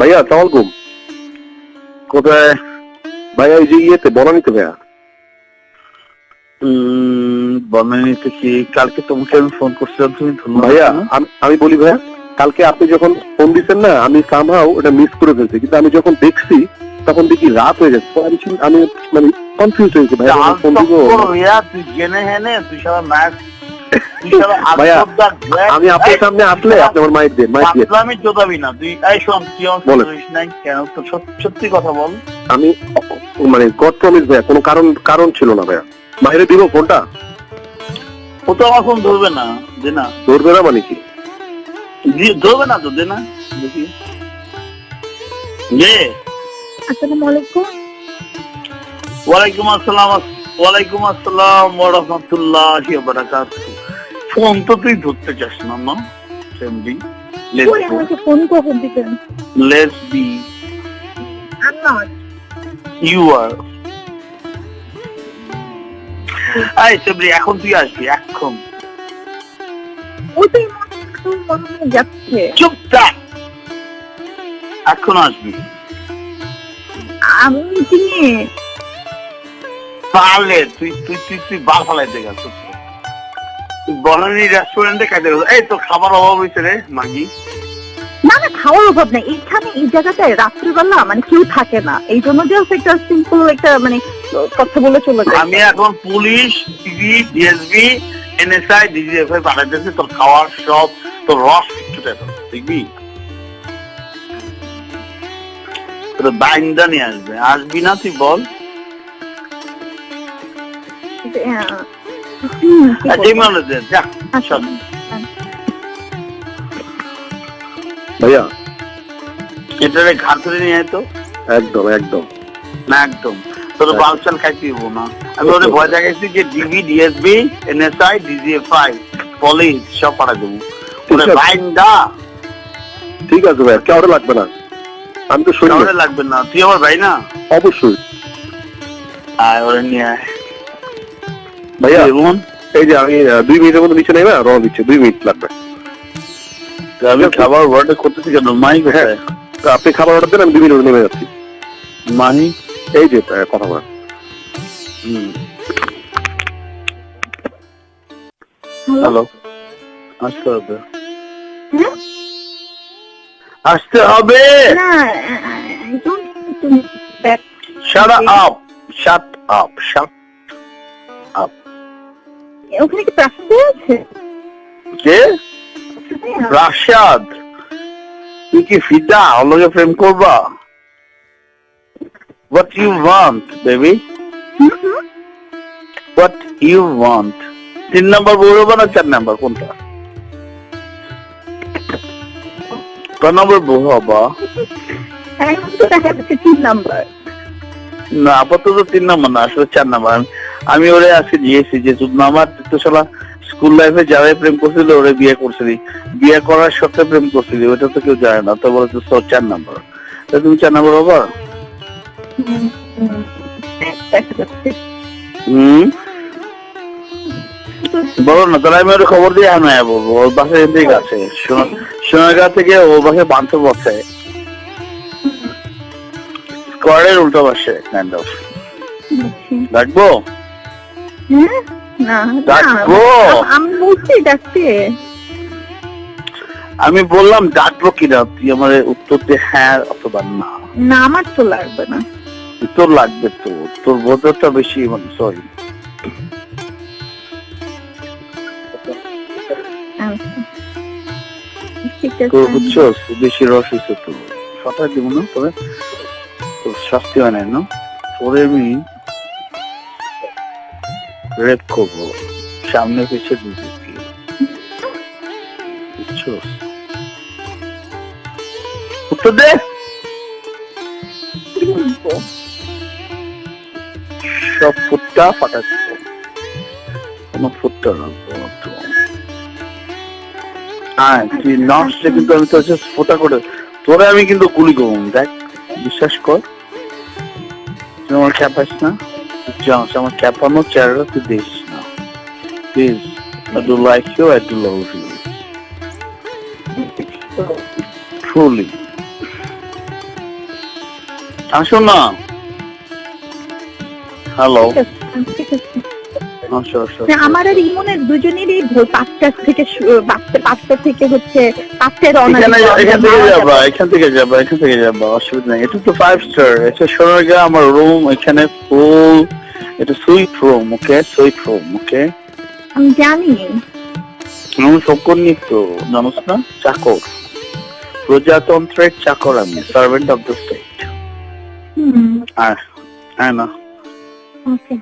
ভাইয়া কোথায়? ভাইয়া এই যে ইয়েতে বনানিতে ভাইয়া। বনানীতে কি? কালকে তোমাকে আমি ফোন করছিলাম তুমি ভাইয়া আমি বলি ভাইয়া কালকে আপনি যখন ফোন দিচ্ছেন না আমি সামহাও ওটা মিস করে ফেলছি। কিন্তু আমি যখন দেখছি তখন দেখি রাত হয়ে যাচ্ছে আমি আমি মানে কনফিউজ হয়েছি ভাইয়া ফোন দিব তুই জেনে হেনে তুই ম্যাচ আমি আপনার সামনে আসলে আপনি আমার মাইক দেন মাইক দিয়ে। পাগলামি চোদাবি না। তুই এই শোন তুই আমার নাই কেন? তো সত্যি কথা বল। আমি মানে গড প্রমিস ভাইয়া কোনো কারণ কারণ ছিল না ভাইয়া। বাইরে দিব ফোনটা? ও তো আমার ফোন ধরবে না দে না। ধরবে না মানে কি? ধরবে না তো দে না দেখি। দে। আসসালামু আলাইকুম। ওয়ালাইকুম আসসালাম ওয়ালাইকুম আসসালাম ওয়া রাহমাতুল্লাহি ওয়া বারাকাতুহু। ফোন তো তুই ধরতে চাস না কই আমাকে ফোন কখন দিতেন লেটস বি। I'm not. সেমডি এখন তুই আসবি এখন। ওই তো যাচ্ছে। চুপ থাক। এখন আসবি। আমি মিটিংয়ে পারলে তুই তুই তুই তুই বার ফালাইতে গেছিস। বনানী রেস্টুরেন্টে খাইতে গেছিস এই তো খাবার অভাব হয়েছে রে মাগি। না না খাওয়ার অভাব নাই। এখানে এই জায়গাটায় রাত্রিবেলা মানে কেউ থাকে না। এই জন্য জাস্ট একটা সিম্পল একটা মানে কথা বলে চলে যায়। আমি এখন police TV DSB NSI DGFI পাঠাইতেছি। তোর খাওয়ার সব তোর রস কিছু দেখো দেখবি? তোর বাইন্দা নিয়ে আসবে। আসবি না তুই বল। ভাইয়া? এটারে ঘাট ধরে নিয়ে তো। একদম একদম। না একদম। তোর খাইতে না। আমি ওরে ভয় দেখাইছি যে DB DSB NSI DGFI police সব পাঠা দেবো। ওরে ঠিক আছে। বাইন্দা। ঠিক আছে ভাইয়া কেউ লাগবে না। আমি তো শুনি কাউরে লাগবে না। তুই আমার ভাই না? অবশ্যই। আয় ওরে নিয়ে আয়। ভাইয়া এমন এই যে আমি দুই মিনিটের মধ্যে নিচে নেবে রওনা দিচ্ছে দুই মিনিট লাগবে। আমি খাবার অর্ডার করতেছি কেন? মাই কোথায়? তো আপনি খাবার অর্ডার দেন আমি দুই মিনিট নেমে যাচ্ছি। মাহি এই যে কথা বলেন। হ্যালো? আসতে হবে। আসতে হবে! না shut up shut up shut ওখানে কি প্রাসাদ আছে? কে? তুই কি ফিদা? প্রেম করবা? What you want baby hmm, hmm. What you want তিন নাম্বার না চার নাম্বার? কোনটা? কয় নম্বর বউ হবা। তিন নাম্বার। না আপাতত তিন নাম্বার না আসলে চার নাম্বার। আমি- ওরে আজকে দিয়েছি যে তুই আমার তো শালা স্কুল লাইফে যারাই প্রেম করছিল ওরে বিয়ে করছিলি। বিয়ে করার সত্ত্বে প্রেম করছিলি ওটা তো কেউ জানে না। তো বলে তো চার নাম্বার তা তুমি চার নাম্বার হবা হুম, বলো না তাহলে আমি ওর খবর দিয়ে আমি বলব। ওর বাসায় এদিক আছে। সোনা- সোনারগাঁ থেকে ও বাসায় বান্ধব বসে। স্কোয়ারের উল্টো পাশে কাইন্ড অফ। রাখব? হ্যাঁ? না? আমি ডাকতে আমি বললাম ডাকবো কিনা? তুই আমার উত্তর দিয়ে হ্যাঁ অথবা না। না আমার তো লাগবে না। তোর লাগবে তো। তোর বোধটা বেশি মানে সরি আচ্ছা। তোর বুঝছ বেশি রস হয়েছে তো সবাই দিব না তবে তোর শাস্তি হয় না না? তোরে আমি রেপ করব সামনে পেছে দুদিকে বুঝছ? উত্তর দে! সব ফুটটা ফাটাচ্ছে। কোনো ফুটটা তো হ্যাঁ তুই নষ্ট কিন্তু আমি তো ফোটা করে, তোরে আমি কিন্তু গুলি করব। দেখ, বিশ্বাস কর। তুই আমার ক্যাপাস না। তুই দেখিস না please I do like you I do love you truly আসো না হ্যালো ঠিক আছে, ঠিক আছে। আসো না, আমার আর ইমনের দুজনেরই ভোর পাঁচটা থেকে পাঁচটা পাঁচটা থেকে হচ্ছে পাঁচটায় রওনা এখানে থেকে যাবা এখান থেকে যাবা এখান থেকে যাবা অসুবিধা নেই। এটা তো ফাইভ স্টার এটা সোনারগা আমার রুম এখানে ফুল এটা suite room okay suite room okay আমি জানি। আমি সকল নিত্য জানোস না? চাকর। প্রজাতন্ত্রের চাকর আমি servant of the state hmm. আর হ্যাঁ না। ওকে